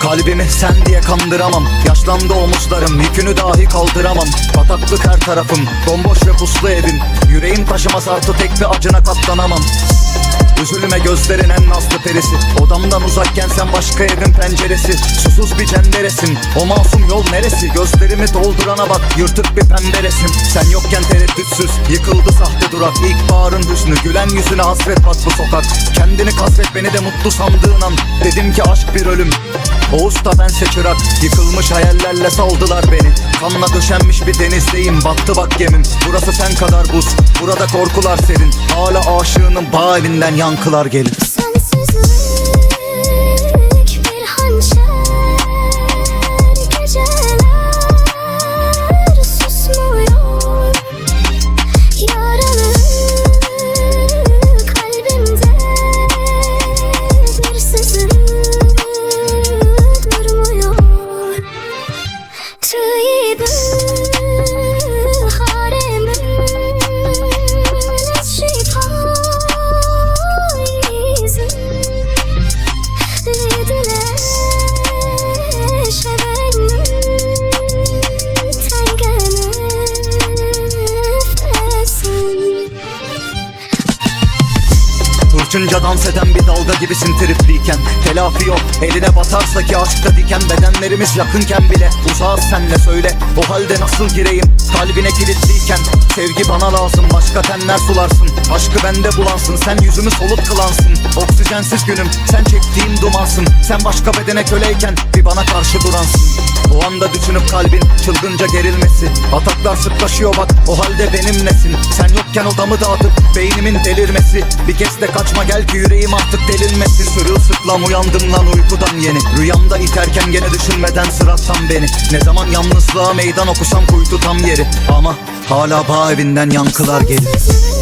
Kalbimi sen diye kandıramam. Yaşlandı omuzlarım yükünü dahi kaldıramam. Bataklık her tarafım Bomboş ve puslu evim. Yüreğim taşımaz artı tek bir acına katlanamam Üzülme gözlerin en nazlı perisi. Odamdan uzakken sen başka evin penceresi. Susuz bir cenderesin O masum yol neresi? Gözlerimi doldurana bak yırtık bir pembe Sen yokken tereddütsüz yıkıldı sahte durak. İlkbaharın hüznü gülen yüzüne hasret bak bu sokak. Kendini kasvet beni de mutlu sandığın an. Dedim ki aşk bir ölüm. O usta bense çırak. Yıkılmış hayallerle saldılar beni. Kanla döşenmiş bir denizdeyim. Battı bak gemim. Burası sen kadar buz. Burada korkular serin. Hala aşığının bağ evinden yankılar gelir Hırçınca dans eden bir dalga gibisin tripliyken Telafi yok eline batarsa ki aşkta diken. Bedenlerimiz yakınken bile uzağız senle söyle. O halde nasıl gireyim? Kalbine kilitliyken. Sevgi bana lazım başka tenler sularsın. Aşkı bende bulansın sen yüzümü soluk kılansın. Oksijensiz günüm sen çektiğim dumansın Sen başka bedene köleyken bir bana karşı duransın. O anda düşünüp kalbin çılgınca gerilmesi Ataklar sıklaşıyor bak o halde benim nesin? Sen yokken odamı dağıtıp beynimin delirmesi. Bir kez de kaçma gel ki yüreğim artık delinmesin Sırılsıklam uyandım lan uykudan yeni. Rüyamda iterken gene düşünmeden sırattan beni. Ne zaman yalnızlığa meydan okusam kuytu tam yeri. Ama hala bağ evinden yankılar gelir